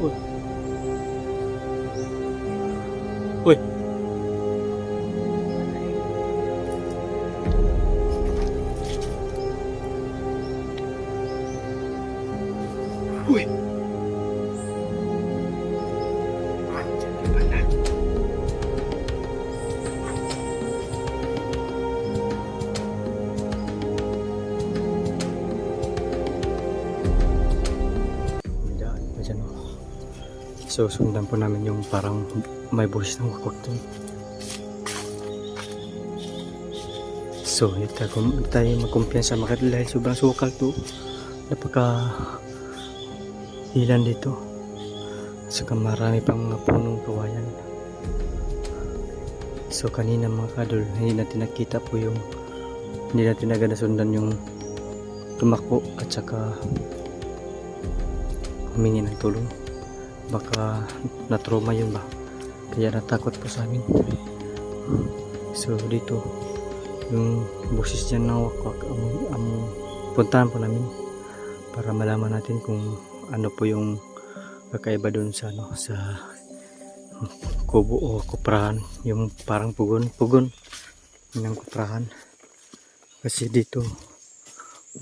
喂。喂 So sundan po namin yung parang may boses ng wakwak doon. So tayo, hindi tayo magkumpiyansa makit dahil sobrang sukal to. Napaka ilan dito. Saka marami pang mga punong kawayan. So kanina mga kadol, hindi natin nakita po yung hindi natin agad nasundan yung tumakbo at saka humingi ng tulong baka na-trauma yun ba? Kaya natakot po sa amin. So dito yung boses dyan na wakwak ang, ang puntahan po namin para malaman natin kung ano po yung kakaiba doon sa ano sa kubo o kuprahan. Yung parang pugon pugon ng kuprahan. Kasi dito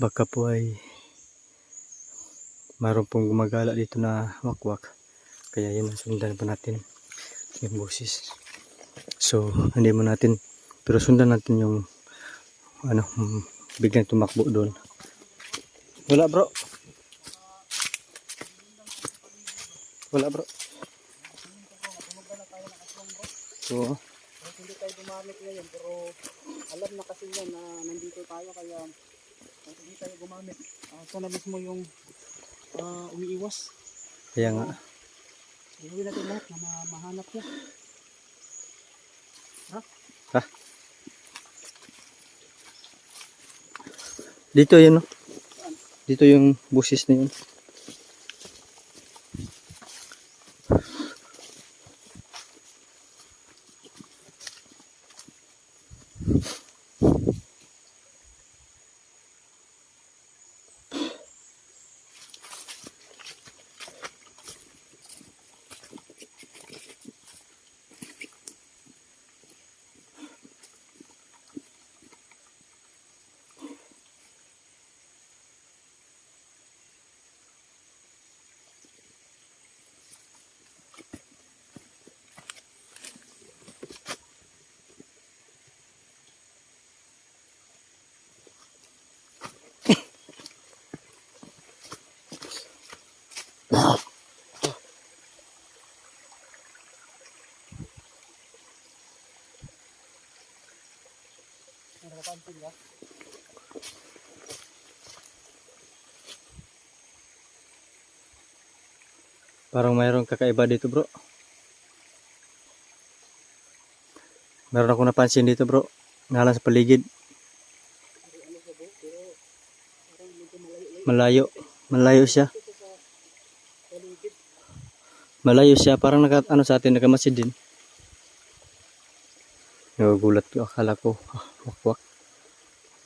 baka po ay mayroon pong gumagala dito na wakwak kaya yun sundan pa natin yung boses. So hindi mo natin pero sundan natin yung ano mm, biglang tumakbo doon. Wala bro. Wala bro. So hindi tayo gumamit ngayon pero alam na kasi yan na nandito tayo kaya kung hindi tayo gumamit. Uh, sana mismo yung ah, umiiwas. Kaya nga gawin natin lahat na ma- mahanap niya. Dito yun no? Dito yung busis na yun nakapansin ba Parang mayroong kakaiba dito bro. Meron ako napansin dito bro. Ngalan sa paligid. Malayo. Malayo siya. Malayo siya. Parang naka, ano sa atin, nakamasid din. Nagugulat ko. Akala ko, ah, wakwak.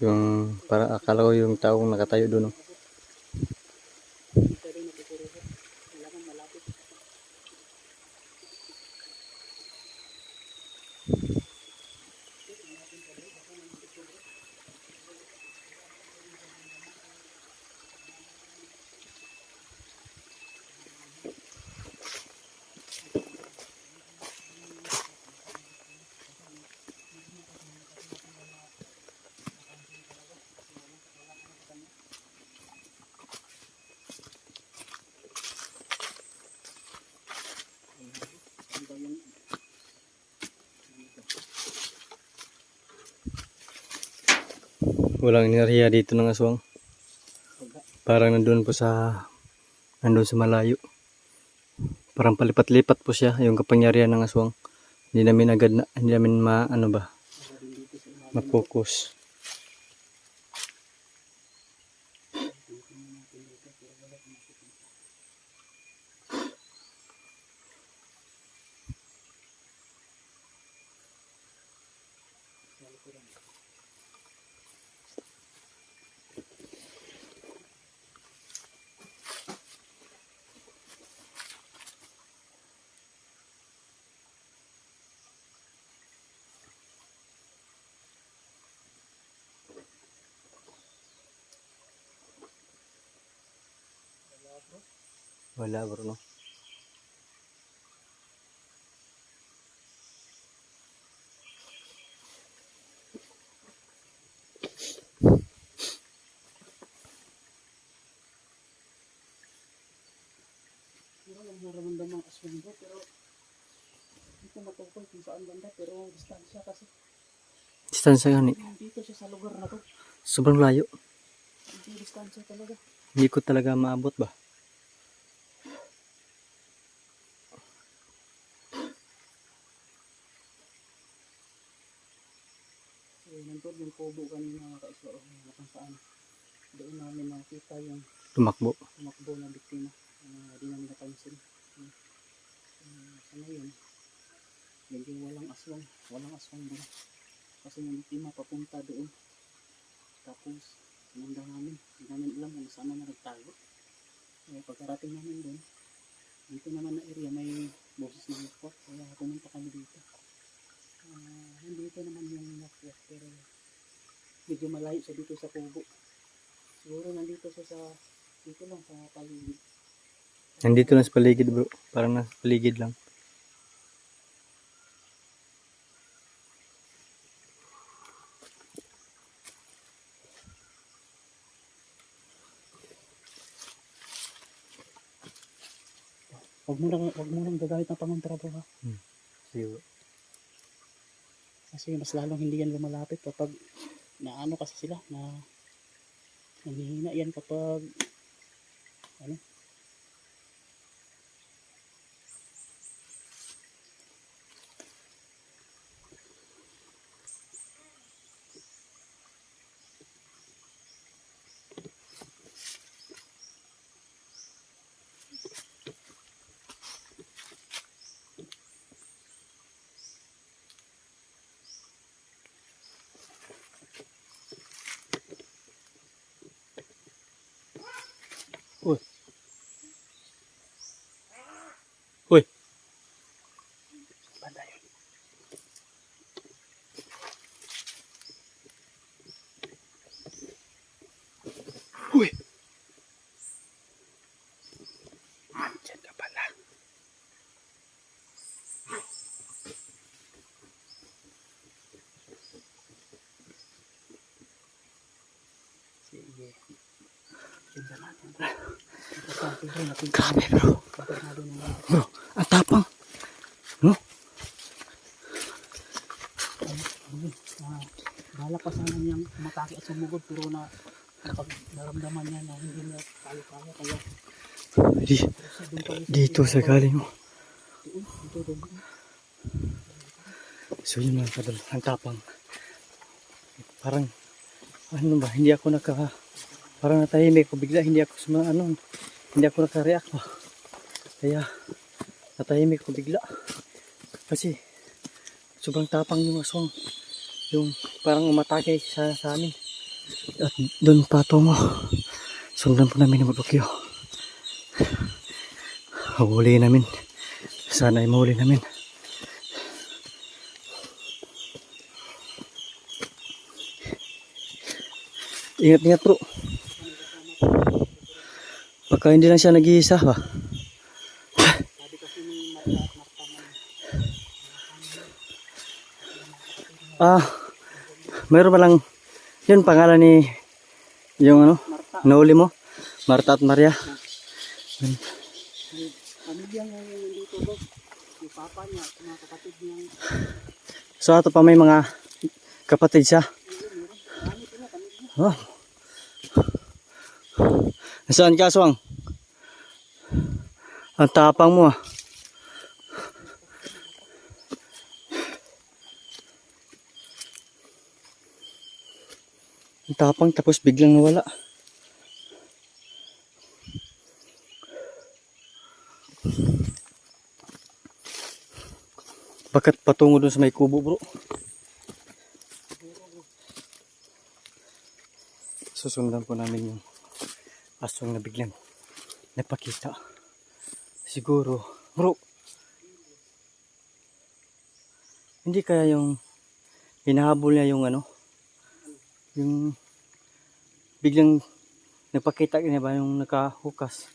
Yung, parang akala ko yung taong nakatayo doon. Walang inariya dito ng aswang. Parang nandun po sa nandun sa malayo. Parang palipat-lipat po siya yung kapangyarihan ng aswang. Hindi namin agad na, hindi namin ma ano ba, ma-focus. Wala bro no. Nararamdaman ang aswang bro, pero hindi ko matukoy kung saan banda, pero distansya kasi. Distansya gani. Dito siya sa lugar na to. Sobrang layo. Hindi distansya talaga. Hindi ko talaga maabot ba. So, nandun yung kubo kanina mga kaiswa, na kung saan. Doon namin nakita yung Tumakbo. tumakbo na biktima. Uh, di namin napansin. Uh, uh, sa ngayon, medyo walang aswang. Walang aswang doon. Kasi yung biktima papunta doon. Tapos, sinanda namin. Hindi namin alam kung saan na nagtago. Eh, pagkarating namin doon, dito naman na area may boses ng network. Kaya pumunta kami dito. Ah, nandito naman yung network pero medyo malayo siya dito sa kubo. Siguro nandito siya sa dito lang sa paligid. Nandito lang sa paligid bro. Parang nasa paligid lang. Wag mo lang, wag mo lang gagamit ng pangontra bro ha. Sige bro. Kasi mas lalong hindi yan lumalapit kapag naano kasi sila na nanghihina yan kapag ano Grabe bro. Bro, ang tapang. No? bahala pa sana niyang matake at sumugod pero na naramdaman niya na hindi niya kaya-kaya kaya Di, dito sa galing mo. doon So yun mga kadol, ang tapang. Parang, ano ba, hindi ako naka, parang natahimik ko bigla, hindi ako suma, ano, hindi ako naka-react ba. Kaya, natahimik ko bigla. Kasi, sobrang tapang yung aswang. Yung parang umatake sa, sa amin. At doon patungo. Sundan po namin ng Bukyo. Huli namin. Sana ay mahuli namin. Ingat ingat bro. Baka hindi lang siya nag-iisa ba? Ah, mayroon pa lang yun pangalan ni yung ano, Marta nauli mo? Marta at Maria. pamilya niya yung dito mga kapatid niya So ato pa may mga kapatid siya. Oh. Nasaan ka, Aswang? Ang tapang mo ah. Ang tapang tapos biglang nawala. Bakit patungo dun sa may kubo bro? Susundan po namin yung aswang na biglang napakita. Siguro, bro, hindi kaya yung hinahabol niya yung ano, yung biglang nagpakita niya ba yung nakahukas.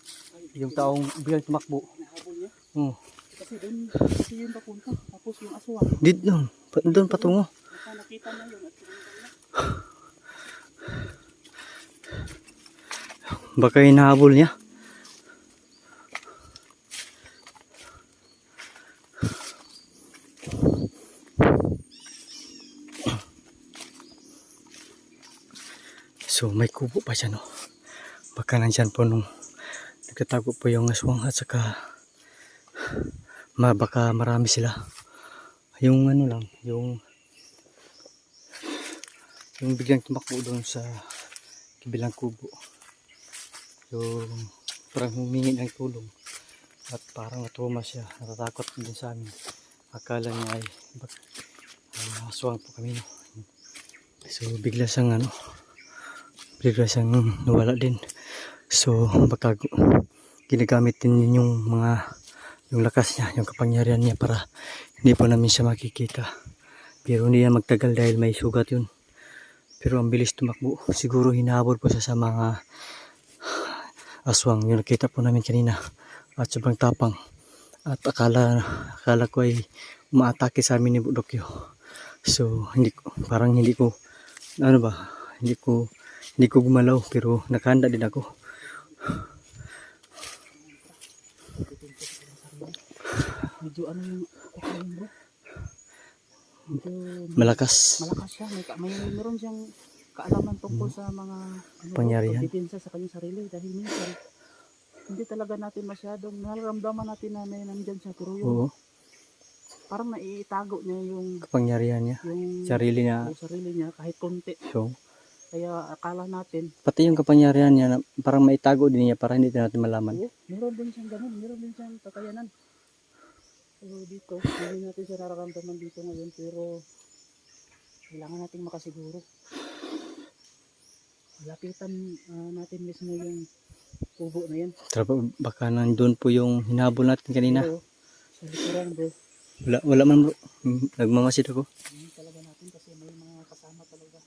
Yung taong biglang tumakbo. Oh. Kasi doon, kasi yun papunta. Tapos yung aswang, Dito doon. Pa, doon patungo. nakita niya yun at tinanggal na. Baka hinahabol niya. So may kubo pa siya no. Baka nandyan po nung nagtatago po yung aswang at saka ma, baka marami sila. Yung ano lang, yung yung biglang tumakbo doon sa kabilang kubo yung parang humingi ng tulong. At parang natuma siya. Natatakot din sa amin. Akala niya ay bak uh, po kami no? So bigla siyang ano bigla siyang nawala din. So baka ginagamit din yung mga yung lakas niya yung kapangyarihan niya para hindi po namin siya makikita. Pero hindi yan magtagal dahil may sugat yun. Pero ang bilis tumakbo. Siguro hinahabol po siya sa mga aswang yung nakita po namin kanina. At sobrang tapang. At akala akala ko ay umaatake sa amin ni Budokyo. So hindi ko parang hindi ko ano ba hindi ko hindi ko gumalaw pero nakahanda din ako. Medyo ano yung. Medyo malakas. malakas siya. May, may meron siyang kaalaman tungkol sa mga ano, Pangyarihan. pagdepensa sa kanyang sarili. Dahil minsan, hindi talaga natin masyadong nararamdaman natin na may nandyan siya. Pero yung oo parang naiitago niya yung, kapangyarihan niya yung, sarili niya yung sarili niya kahit konti. so Kaya akala natin, pati yung kapangyarihan niya parang maitago din niya para hindi natin malaman oo, meron din siyang ganun. Meron din siyang kakayanan. Pero dito, hindi natin siya nararamdaman dito ngayon. Pero kailangan nating makasiguro. Lapitan ah, natin mismo yung kubo na yan. Tara po, baka nandun po yung hinabol natin kanina Oo, sa likuran bro. wala, wala man bro Hmm, nagmamasid ako Yun talaga natin kasi may mga kasama talaga.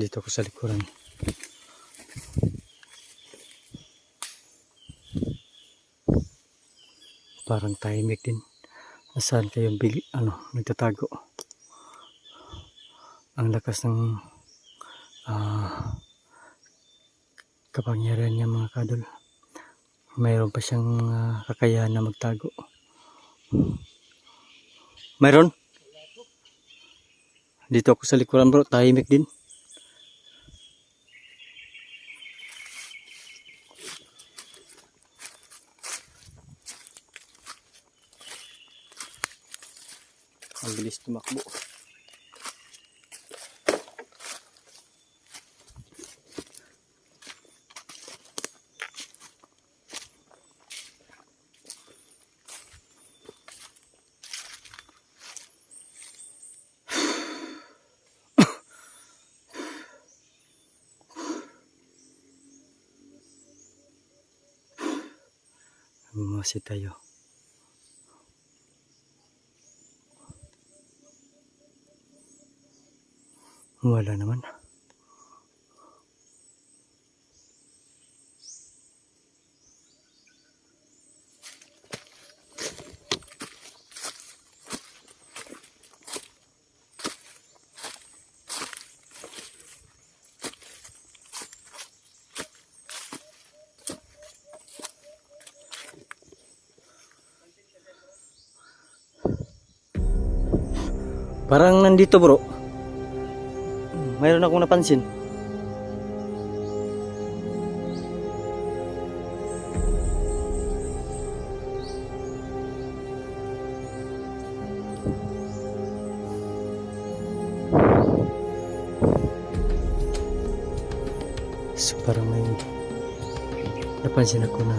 Dito ako sa likuran parang tahimik din. Nasaan kayong big ano nagtatago. Ang lakas ng ah kapangyarihan niya mga kadol mayroon pa siyang ah, kakayahan na magtago. Mayroon? Dito ako sa likuran bro. Tahimik din Ang bilis tumakbo. Masih tayo. Wala naman. Parang nandito bro. Mayroon akong napansin. So parang may napansin ako na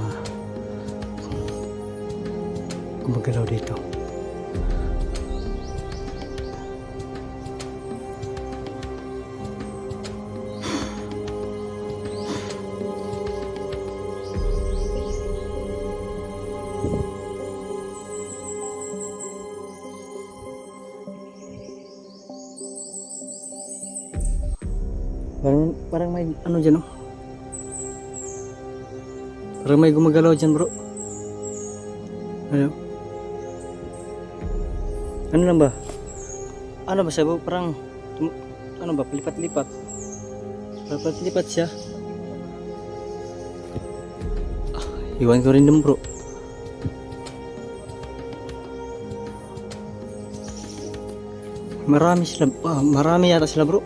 gumagalaw dito. Parang, parang may ano dyan, no? Parang may gumagalaw dyan, bro. Ano? Ano lang ba? Ano ba sabi? Parang, ano ba? Palipat-lipat. Palipat-lipat siya. Ah, iwan ko rin dun, bro. Marami sila, ah, marami yata sila, bro.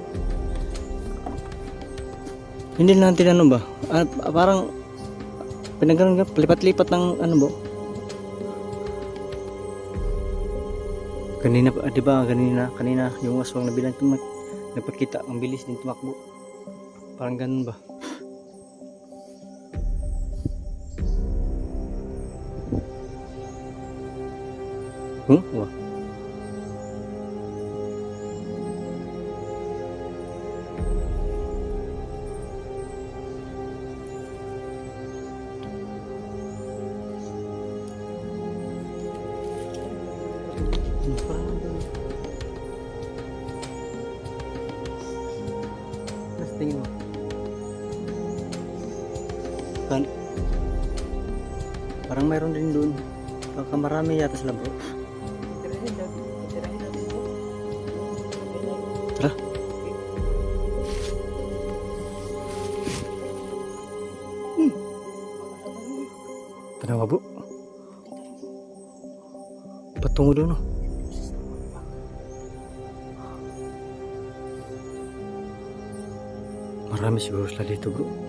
Hindi lang tinanong ba? Ah, parang pinagano'n ka, lipat-lipat ng ano ba? Kanina pa, di ba? Kanina, kanina yung aswang na bilang tumak, nagpakita, ang bilis din tumakbo. Parang ganun ba? Mayroon din doon. Baka marami yata sila bro. Tara. Tanawa bro. Patungo doon no. Marami siguro sila dito bro.